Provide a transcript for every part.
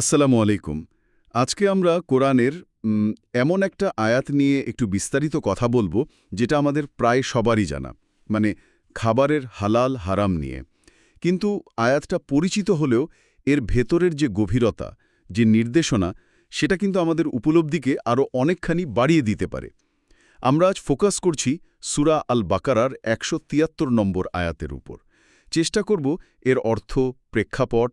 আসসালামু আলাইকুম। আজকে আমরা কোরআনের এমন একটা আয়াত নিয়ে একটু বিস্তারিত কথা বলব, যেটা আমাদের প্রায় সবারই জানা মানে খাবারের হালাল হারাম নিয়ে। কিন্তু আয়াতটা পরিচিত হলেও এর ভেতরের যে গভীরতা, যে নির্দেশনা, সেটা কিন্তু আমাদের উপলব্ধিকে আরও অনেকখানি বাড়িয়ে দিতে পারে। আমরা আজ ফোকাস করছি সুরা আল বাকারার একশো তিয়াত্তর নম্বর আয়াতের উপর। চেষ্টা করব এর অর্থ, প্রেক্ষাপট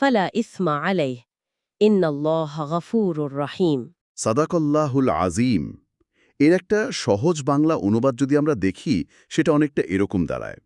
ফালা إن الله غفور الرحيم صدق الله আজিম এর একটা সহজ বাংলা অনুবাদ যদি আমরা দেখি, সেটা অনেকটা এরকম দাঁড়ায়।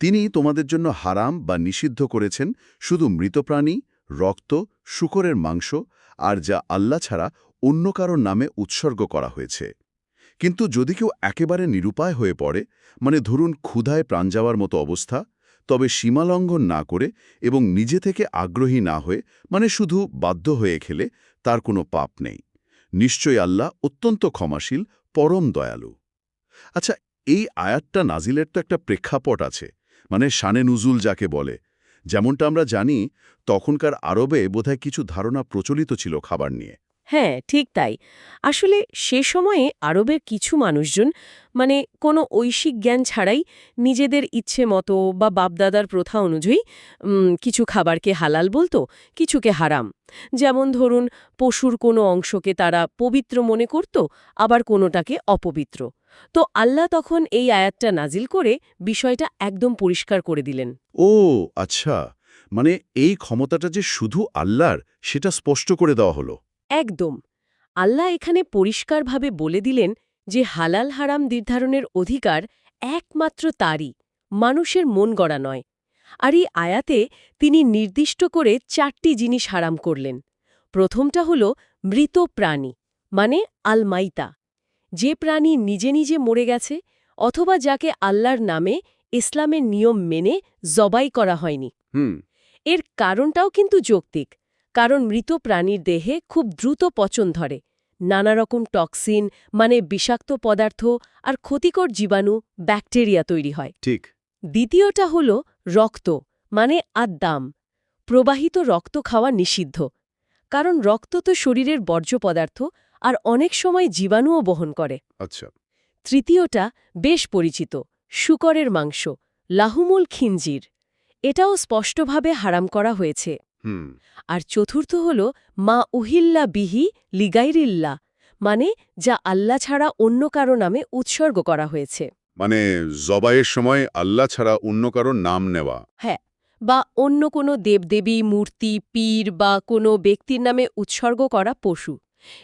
তিনি তোমাদের জন্য হারাম বা নিষিদ্ধ করেছেন শুধু মৃতপ্রাণী রক্ত, শুকরের মাংস আর যা আল্লাহ ছাড়া অন্য কারোর নামে উৎসর্গ করা হয়েছে। কিন্তু যদি কেউ একেবারে নিরুপায় হয়ে পড়ে মানে ধরুন ক্ষুধায় প্রাণ যাওয়ার মতো অবস্থা তবে সীমালঙ্ঘন না করে এবং নিজে থেকে আগ্রহী না হয়ে মানে শুধু বাধ্য হয়ে খেলে, তার কোনো পাপ নেই। নিশ্চয়ই আল্লাহ অত্যন্ত ক্ষমাশীল, পরম দয়ালু। আচ্ছা এই আয়াতটা নাজিলের তো একটা প্রেক্ষাপট আছে মানে শানে নুজুল যাকে বলে। যেমনটা আমরা জানি, তখনকার আরবে বোধহয় কিছু ধারণা প্রচলিত ছিল খাবার নিয়ে। হ্যাঁ ঠিক তাই। আসলে সে সময়ে আরবের কিছু মানুষজন মানে কোনো ঐশিক জ্ঞান ছাড়াই নিজেদের ইচ্ছে মতো বা বাপদাদার প্রথা অনুযায়ী কিছু খাবারকে হালাল বলতো, কিছুকে হারাম। যেমন ধরুন, পশুর কোনো অংশকে তারা পবিত্র মনে করত, আবার কোনোটাকে অপবিত্র। তো আল্লাহ তখন এই আয়াতটা নাজিল করে বিষয়টা একদম পরিষ্কার করে দিলেন। ও আচ্ছা। মানে এই ক্ষমতাটা যে শুধু আল্লাহর, সেটা স্পষ্ট করে দেওয়া হলো। একদম। আল্লাহ এখানে পরিষ্কারভাবে বলে দিলেন যে হালাল হারাম নির্ধারণের অধিকার একমাত্র তারই মানুষের মন গড়া নয়। আর এই আয়াতে তিনি নির্দিষ্ট করে চারটি জিনিস হারাম করলেন। প্রথমটা হল মৃত প্রাণী মানে আলমাইতা। যে প্রাণী নিজে নিজে মরে গেছে অথবা যাকে আল্লাহর নামে ইসলামের নিয়ম মেনে জবাই করা হয়নি। হুম। এর কারণটাও কিন্তু যৌক্তিক। কারণ মৃত প্রাণীর দেহে খুব দ্রুত পচন ধরে। নানা রকম টক্সিন মানে বিষাক্ত পদার্থ আর ক্ষতিকর জীবাণু ব্যাকটেরিয়া তৈরি হয়। ঠিক। দ্বিতীয়টা হল রক্ত মানে আদ্দাম। প্রবাহিত রক্ত খাওয়া নিষিদ্ধ। কারণ রক্ত তো শরীরের বর্জ্য পদার্থ আর অনেক সময় জীবাণুও বহন করে। আচ্ছা। তৃতীয়টা বেশ পরিচিত শুকরের মাংস লাহুমুল খিঞ্জির এটাও স্পষ্টভাবে হারাম করা হয়েছে। আর চতুর্থ হল মা উহিল্লা বিহি লিগাইরিল্লা মানে যা আল্লাহ ছাড়া অন্য কারও নামে উৎসর্গ করা হয়েছে। মানে জবাইয়ের সময় আল্লাহ ছাড়া অন্য কারও নাম নেওয়া। হ্যাঁ বা অন্য কোনো দেবদেবী মূর্তি পীর বা কোনো ব্যক্তির নামে উৎসর্গ করা পশু।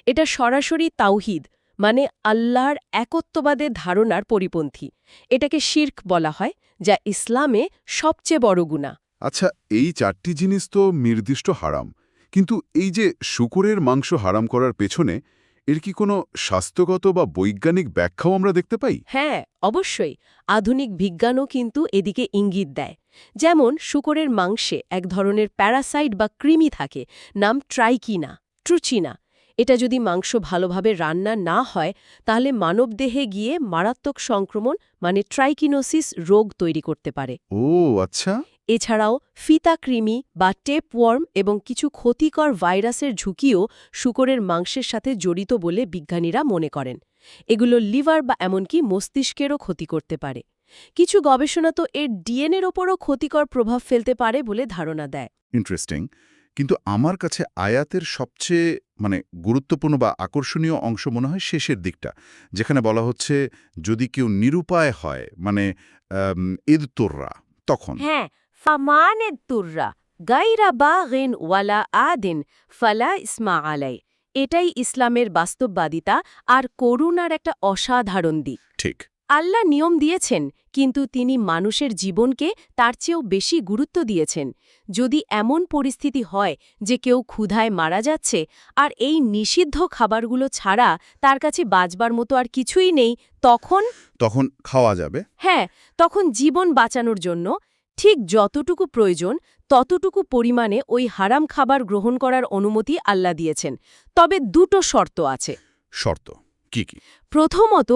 এটা সরাসরি তাওহিদ মানে আল্লাহর একত্ববাদের ধারণার পরিপন্থী। এটাকে শির্ক বলা হয় যা ইসলামে সবচেয়ে বড় গুণা আচ্ছা এই চারটি জিনিস তো নির্দিষ্ট হারাম কিন্তু এই যে শুকুরের মাংস হারাম করার পেছনে এর কি কোনো স্বাস্থ্যগত বা বৈজ্ঞানিক ব্যাখ্যাও আমরা দেখতে পাই? হ্যাঁ অবশ্যই। আধুনিক বিজ্ঞানও কিন্তু এদিকে ইঙ্গিত দেয়। যেমন শুকরের মাংসে এক ধরনের প্যারাসাইট বা কৃমি থাকে নাম ট্রাইকিনা ট্রুচিনা। এটা যদি মাংস ভালোভাবে রান্না না হয় তাহলে মানবদেহে গিয়ে মারাত্মক সংক্রমণ মানে ট্রাইকিনোসিস রোগ তৈরি করতে পারে। ও আচ্ছা। এছাড়াও ফিতা কৃমি বা টেপওয়ার্ম এবং কিছু ক্ষতিকর ভাইরাসের ঝুঁকিও শুকরের মাংসের সাথে জড়িত বলে বিজ্ঞানীরা মনে করেন। এগুলো লিভার বা এমনকি মস্তিষ্কেরও ক্ষতি করতে পারে। কিছু গবেষণা তো এর ডিএনএর ওপরও ক্ষতিকর প্রভাব ফেলতে পারে বলে ধারণা দেয়। ইন্টারেস্টিং কিন্তু আমার কাছে আয়াতের সবচেয়ে মানে গুরুত্বপূর্ণ বা আকর্ষণীয় অংশ মনে হয় শেষের দিকটা যেখানে বলা হচ্ছে যদি কেউ নিরুপায় হয় মানে ঈদতোররা তখন। হ্যাঁ ফামানের তুর্রা গাইরা বা গেন ওয়ালা আদিন ফালা ইসমা আলাই এটাই ইসলামের বাস্তববাদিতা আর করুণার একটা অসাধারণ দিক। ঠিক। আল্লাহ নিয়ম দিয়েছেন কিন্তু তিনি মানুষের জীবনকে তার চেয়েও বেশি গুরুত্ব দিয়েছেন। যদি এমন পরিস্থিতি হয় যে কেউ ক্ষুধায় মারা যাচ্ছে আর এই নিষিদ্ধ খাবারগুলো ছাড়া তার কাছে বাঁচবার মতো আর কিছুই নেই তখন তখন খাওয়া যাবে। হ্যাঁ তখন জীবন বাঁচানোর জন্য ঠিক যতটুকু প্রয়োজন ততটুকু পরিমাণে ওই হারাম খাবার গ্রহণ করার অনুমতি আল্লাহ দিয়েছেন। তবে দুটো শর্ত আছে। শর্ত কি কি? প্রথমত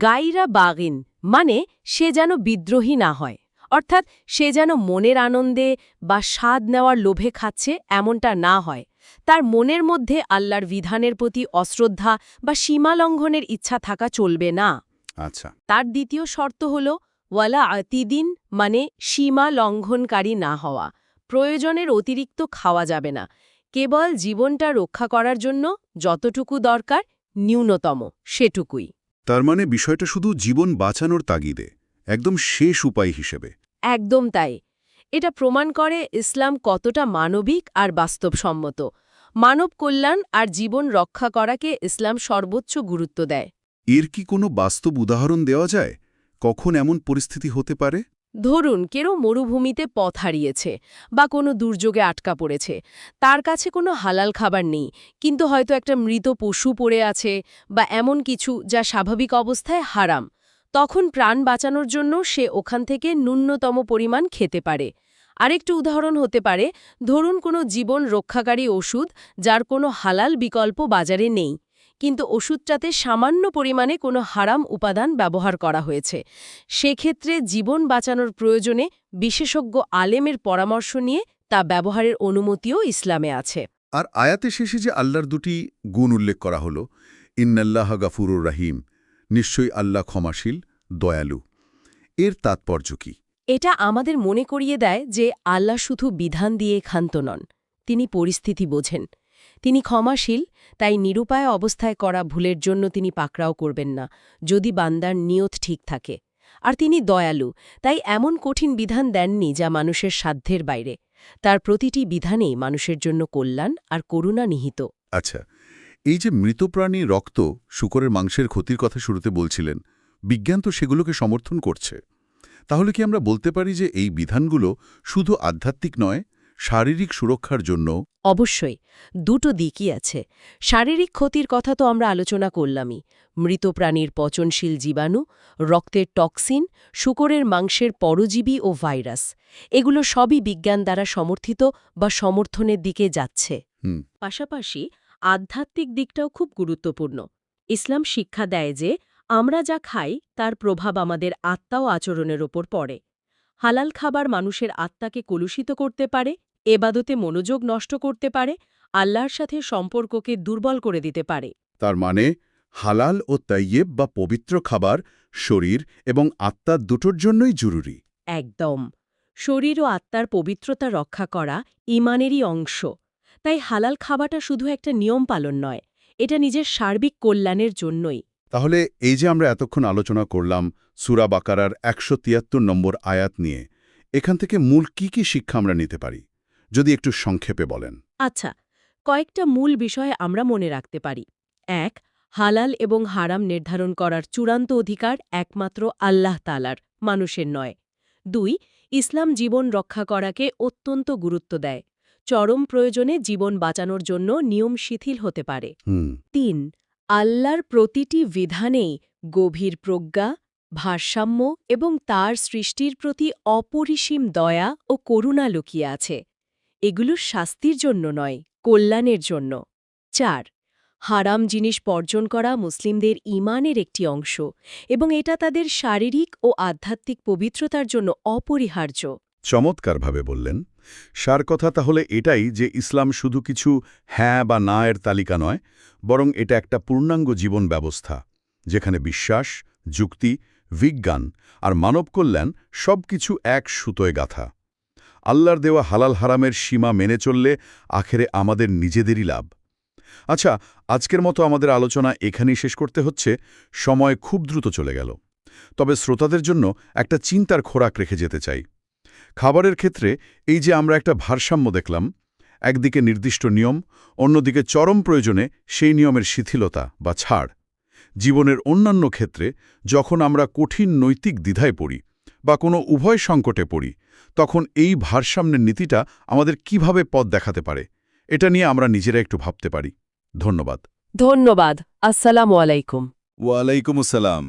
গাইরা বাগিন মানে সে যেন বিদ্রোহী না হয়। অর্থাৎ সে যেন মনের আনন্দে বা স্বাদ নেওয়ার লোভে খাচ্ছে এমনটা না হয়। তার মনের মধ্যে আল্লাহর বিধানের প্রতি অশ্রদ্ধা বা সীমালঙ্ঘনের ইচ্ছা থাকা চলবে না। আচ্ছা। তার দ্বিতীয় শর্ত হল ওয়ালা আতিদিন মানে সীমা লঙ্ঘনকারী না হওয়া। প্রয়োজনের অতিরিক্ত খাওয়া যাবে না। কেবল জীবনটা রক্ষা করার জন্য যতটুকু দরকার ন্যূনতম সেটুকুই। তার মানে বিষয়টা শুধু জীবন বাঁচানোর তাগিদে একদম শেষ উপায় হিসেবে। একদম তাই। এটা প্রমাণ করে ইসলাম কতটা মানবিক আর বাস্তবসম্মত। মানব কল্যাণ আর জীবন রক্ষা করাকে ইসলাম সর্বোচ্চ গুরুত্ব দেয়। এর কি কোনো বাস্তব উদাহরণ দেওয়া যায়? কখন এমন পরিস্থিতি হতে পারে? ধরুন, কেউ মরুভূমিতে পথ হারিয়েছে বা কোনো দুর্যোগে আটকা পড়েছে। তার কাছে কোনো হালাল খাবার নেই, কিন্তু হয়তো একটা মৃত পশু পড়ে আছে বা এমন কিছু যা স্বাভাবিক অবস্থায় হারাম। তখন প্রাণ বাঁচানোর জন্য সে ওখান থেকে ন্যূনতম পরিমাণ খেতে পারে। আরেকটু উদাহরণ হতে পারে, ধরুন কোনো জীবন রক্ষাকারী ওষুধ যার কোনো হালাল বিকল্প বাজারে নেই। কিন্তু ওষুধটাতে সামান্য পরিমাণে কোনো হারাম উপাদান ব্যবহার করা হয়েছে। সেক্ষেত্রে জীবন বাঁচানোর প্রয়োজনে বিশেষজ্ঞ আলেমের পরামর্শ নিয়ে তা ব্যবহারের অনুমতিও ইসলামে আছে। আর আয়াতে শেষে যে আল্লাহর দুটি গুণ উল্লেখ করা হল ইন্নাল্লাহ গাফুরুর রাহিম নিশ্চয়ই আল্লাহ ক্ষমাশীল দয়ালু। এর তাৎপর্য কি? এটা আমাদের মনে করিয়ে দেয় যে আল্লাহ শুধু বিধান দিয়ে ক্ষান্ত নন তিনি পরিস্থিতি বোঝেন। তিনি ক্ষমাশীল, তাই নিরুপায় অবস্থায় করা ভুলের জন্য তিনি পাকড়াও করবেন না, যদি বান্দার নিয়ত ঠিক থাকে। আর তিনি দয়ালু, তাই এমন কঠিন বিধান দেননি যা মানুষের সাধ্যের বাইরে। তার প্রতিটি বিধানেই মানুষের জন্য কল্যাণ আর করুণা নিহিত। আচ্ছা এই যে মৃতপ্রাণী রক্ত শুকরের মাংসের ক্ষতির কথা শুরুতে বলছিলেন, বিজ্ঞান তো সেগুলোকে সমর্থন করছে। তাহলে কি আমরা বলতে পারি যে এই বিধানগুলো শুধু আধ্যাত্মিক নয় শারীরিক সুরক্ষার জন্য অবশ্যই দুটো দিকই আছে। শারীরিক ক্ষতির কথা তো আমরা আলোচনা করলামই। মৃত প্রাণীর পচনশীল জীবাণু রক্তের টক্সিন শুকরের মাংসের পরজীবী ও ভাইরাস। এগুলো সবই বিজ্ঞান দ্বারা সমর্থিত বা সমর্থনের দিকে যাচ্ছে। পাশাপাশি আধ্যাত্মিক দিকটাও খুব গুরুত্বপূর্ণ। ইসলাম শিক্ষা দেয় যে আমরা যা খাই তার প্রভাব আমাদের আত্মা ও আচরণের ওপর পড়ে। হালাল খাবার মানুষের আত্মাকে কলুষিত করতে পারে এবাদতে মনোযোগ নষ্ট করতে পারে আল্লাহর সাথে সম্পর্ককে দুর্বল করে দিতে পারে। তার মানে হালাল ও তৈয়েব বা পবিত্র খাবার শরীর এবং আত্মার দুটোর জন্যই জরুরি। একদম। শরীর ও আত্মার পবিত্রতা রক্ষা করা ইমানেরই অংশ। তাই হালাল খাবাটা শুধু একটা নিয়ম পালন নয় এটা নিজের সার্বিক কল্যাণের জন্যই। তাহলে এই যে আমরা এতক্ষণ আলোচনা করলাম সুরা বাকারার একশো তিয়াত্তর নম্বর আয়াত নিয়ে এখান থেকে মূল কি কি শিক্ষা আমরা নিতে পারি? যদি একটু সংক্ষেপে বলেন। আচ্ছা কয়েকটা মূল বিষয়ে আমরা মনে রাখতে পারি। এক হালাল এবং হারাম নির্ধারণ করার চূড়ান্ত অধিকার একমাত্র আল্লাহ তালার মানুষের নয়। দুই ইসলাম জীবন রক্ষা করাকে অত্যন্ত গুরুত্ব দেয়। চরম প্রয়োজনে জীবন বাঁচানোর জন্য নিয়ম শিথিল হতে পারে। তিন আল্লাহর প্রতিটি বিধানেই গভীর প্রজ্ঞা, ভারসাম্য এবং তার সৃষ্টির প্রতি অপরিসীম দয়া ও করুণা লুকিয়ে আছে। এগুলো শাস্তির জন্য নয়, কল্যাণের জন্য। চার, হারাম জিনিস বর্জন করা মুসলিমদের ইমানের একটি অংশ এবং এটা তাদের শারীরিক ও আধ্যাত্মিক পবিত্রতার জন্য অপরিহার্য। চমৎকারভাবে বললেন সার কথা তাহলে এটাই যে ইসলাম শুধু কিছু হ্যাঁ বা না এর তালিকা নয়, বরং এটা একটা পূর্ণাঙ্গ জীবন ব্যবস্থা, যেখানে বিশ্বাস, যুক্তি, বিজ্ঞান আর মানব কল্যাণ সব কিছু এক সুতোয় গাথা। আল্লাহর দেওয়া হালাল হারামের সীমা মেনে চললে আখেরে আমাদের নিজেদেরই লাভ। আচ্ছা আজকের মতো আমাদের আলোচনা এখানেই শেষ করতে হচ্ছে, সময় খুব দ্রুত চলে গেল। তবে শ্রোতাদের জন্য একটা চিন্তার খোরাক রেখে যেতে চাই। খাবারের ক্ষেত্রে এই যে আমরা একটা ভারসাম্য দেখলাম একদিকে নির্দিষ্ট নিয়ম অন্যদিকে চরম প্রয়োজনে সেই নিয়মের শিথিলতা বা ছাড়। জীবনের অন্যান্য ক্ষেত্রে যখন আমরা কঠিন নৈতিক দ্বিধায় পড়ি বা কোনো উভয় সংকটে পড়ি তখন এই ভারসাম্যের নীতিটা আমাদের কীভাবে পথ দেখাতে পারে এটা নিয়ে আমরা নিজেরা একটু ভাবতে পারি। ধন্যবাদ। ধন্যবাদ। আসসালামু আলাইকুম। ওয়ালাইকুম আসসালাম।